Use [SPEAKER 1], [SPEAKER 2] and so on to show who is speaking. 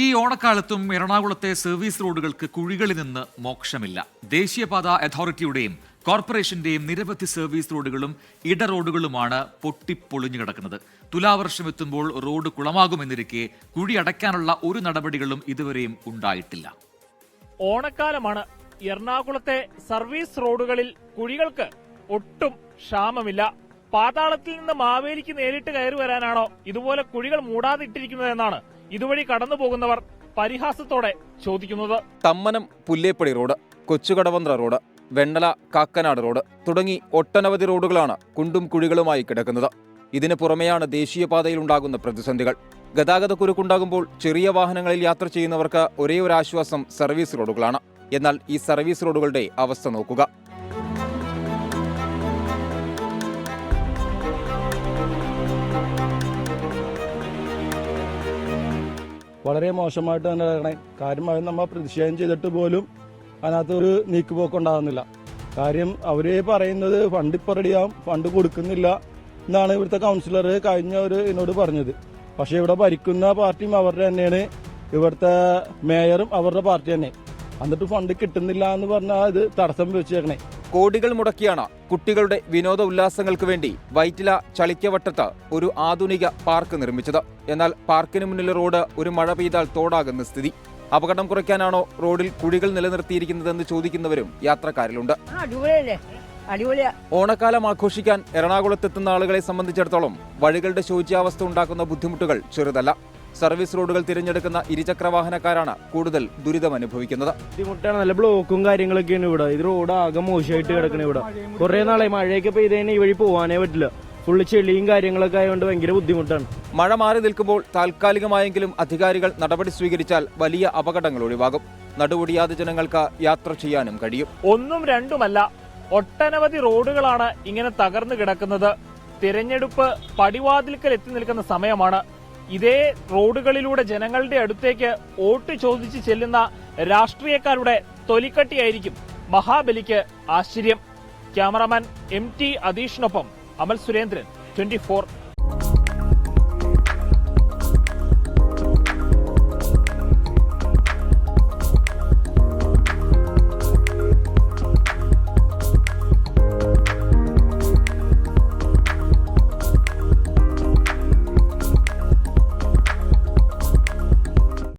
[SPEAKER 1] ഈ ഓണക്കാലത്തും എറണാകുളത്തെ സർവീസ് റോഡുകൾക്ക് കുഴികളിൽ നിന്ന് മോക്ഷമില്ല. ദേശീയപാത അതോറിറ്റിയുടെയും കോർപ്പറേഷന്റെയും നിരവധി സർവീസ് റോഡുകളും ഇട റോഡുകളുമാണ് പൊട്ടിപ്പൊളിഞ്ഞു കിടക്കുന്നത്. തുലാവർഷം എത്തുമ്പോൾ റോഡ് കുളമാകുമെന്നിരിക്കെ കുഴി അടയ്ക്കാനുള്ള ഒരു നടപടികളും ഇതുവരെയും ഉണ്ടായിട്ടില്ല.
[SPEAKER 2] ഓണക്കാലമാണ് എറണാകുളത്തെ സർവീസ് റോഡുകളിൽ കുഴികൾക്ക് ഒട്ടും ക്ഷാമമില്ല. പാതാളത്തിൽ നിന്ന് മാവേലിക്ക് നേരിട്ട് കയറി വരാനാണോ ഇതുപോലെ കുഴികൾ മൂടാതിട്ടിരിക്കുന്നതെന്നാണ് ഇതുവഴി കടന്നു പോകുന്നവർ പരിഹാസത്തോടെ ചോദിക്കുന്നത്.
[SPEAKER 3] Thammanam Pullepady road Kochukadavanthra road Vennala Kakkanad road തുടങ്ങി ഒട്ടനവധി റോഡുകളാണ് കുണ്ടും കുഴികളുമായി കിടക്കുന്നത്. ഇതിനു പുറമെയാണ് ദേശീയപാതയിൽ ഉണ്ടാകുന്ന പ്രതിസന്ധികൾ. ഗതാഗതക്കുരുക്കുണ്ടാകുമ്പോൾ ചെറിയ വാഹനങ്ങളിൽ യാത്ര ചെയ്യുന്നവർക്ക് ഒരേ ഒരു ആശ്വാസം സർവീസ് റോഡുകളാണ്. എന്നാൽ ഈ സർവീസ് റോഡുകളുടെ അവസ്ഥ നോക്കുക.
[SPEAKER 4] വളരെ മോശമായിട്ട് തന്നെ കിടക്കണേ കാര്യം അവർ നമ്മൾ പ്രതിഷേധം ചെയ്തിട്ട് പോലും അതിനകത്ത് ഒരു നീക്കുപോക്ക് ഉണ്ടാകുന്നില്ല കാര്യം അവർ പറയുന്നത് ഫണ്ട് ഇപ്പൊ റെഡിയാവും ഫണ്ട് കൊടുക്കുന്നില്ല എന്നാണ് ഇവിടുത്തെ കൗൺസിലർ കഴിഞ്ഞ ഒരു എന്നോട് പറഞ്ഞത്. പക്ഷേ ഇവിടെ ഭരിക്കുന്ന പാർട്ടിയും അവരുടെ തന്നെയാണ്. ഇവിടുത്തെ മേയറും അവരുടെ പാർട്ടി തന്നെ. എന്നിട്ട് ഫണ്ട് കിട്ടുന്നില്ല എന്ന് പറഞ്ഞാൽ ഇത് തടസ്സം വെച്ചേക്കണേ.
[SPEAKER 3] കോടികൾ മുടക്കിയാണ് കുട്ടികളുടെ വിനോദ ഉല്ലാസങ്ങൾക്ക് വേണ്ടി വൈറ്റില ചളിക്കവട്ടത്ത് ഒരു ആധുനിക പാർക്ക് നിർമ്മിച്ചത്. എന്നാൽ പാർക്കിന് മുന്നിലെ റോഡ് ഒരു മഴ പെയ്താൽ തോടാകുന്ന സ്ഥിതി. അപകടം കുറയ്ക്കാനാണോ റോഡിൽ കുഴികൾ നിലനിർത്തിയിരിക്കുന്നതെന്ന് ചോദിക്കുന്നവരും യാത്രക്കാരിലുണ്ട്. ഓണക്കാലം ആഘോഷിക്കാൻ എറണാകുളത്തെത്തുന്ന ആളുകളെ സംബന്ധിച്ചിടത്തോളം വഴികളുടെ ശോച്യാവസ്ഥ ഉണ്ടാക്കുന്ന ബുദ്ധിമുട്ടുകൾ ചെറുതല്ല. സർവീസ് റോഡുകൾ തിരഞ്ഞെടുക്കുന്ന ഇരുചക്ര വാഹനക്കാരാണ് കൂടുതൽ ദുരിതം അനുഭവിക്കുന്നത്
[SPEAKER 5] ബുദ്ധിമുട്ടാണ്. നല്ല ബ്ലോക്കും കാര്യങ്ങളൊക്കെയാണ് ഇവിടെ. ഇത് റോഡ് ആകെ മോശമായിട്ട് കിടക്കണ ഇവിടെ. കുറെ നാളെ മഴയൊക്കെ പെയ്ത് കഴിഞ്ഞാൽ ഈ വഴി പോകാനേ പറ്റില്ല. ഫുള്ള് ചെളിയും കാര്യങ്ങളൊക്കെ ആയതുകൊണ്ട് ഭയങ്കര ബുദ്ധിമുട്ടാണ്.
[SPEAKER 3] മഴ മാറി നിൽക്കുമ്പോൾ താൽക്കാലികമായെങ്കിലും അധികാരികൾ നടപടി സ്വീകരിച്ചാൽ വലിയ അപകടങ്ങൾ ഒഴിവാകും. നടുപൊടിയാതെ ജനങ്ങൾക്ക് യാത്ര ചെയ്യാനും കഴിയും.
[SPEAKER 2] ഒന്നും രണ്ടുമല്ല ഒട്ടനവധി റോഡുകളാണ് ഇങ്ങനെ തകർന്നു കിടക്കുന്നത്. തിരഞ്ഞെടുപ്പ് പടിവാതിൽക്കൽ എത്തി നിൽക്കുന്ന സമയമാണ്. ഇതേ റോഡുകളിലൂടെ ജനങ്ങളുടെ അടുത്തേക്ക് വോട്ട് ചോദിച്ച് ചെല്ലുന്ന രാഷ്ട്രീയക്കാരുടെ തൊലിക്കട്ടിയായിരിക്കും മഹാബലിക്ക് ആശ്ചര്യം. ക്യാമറാമാൻ എം ടി അതീഷിനൊപ്പം അമൽ സുരേന്ദ്രൻ ട്വന്റി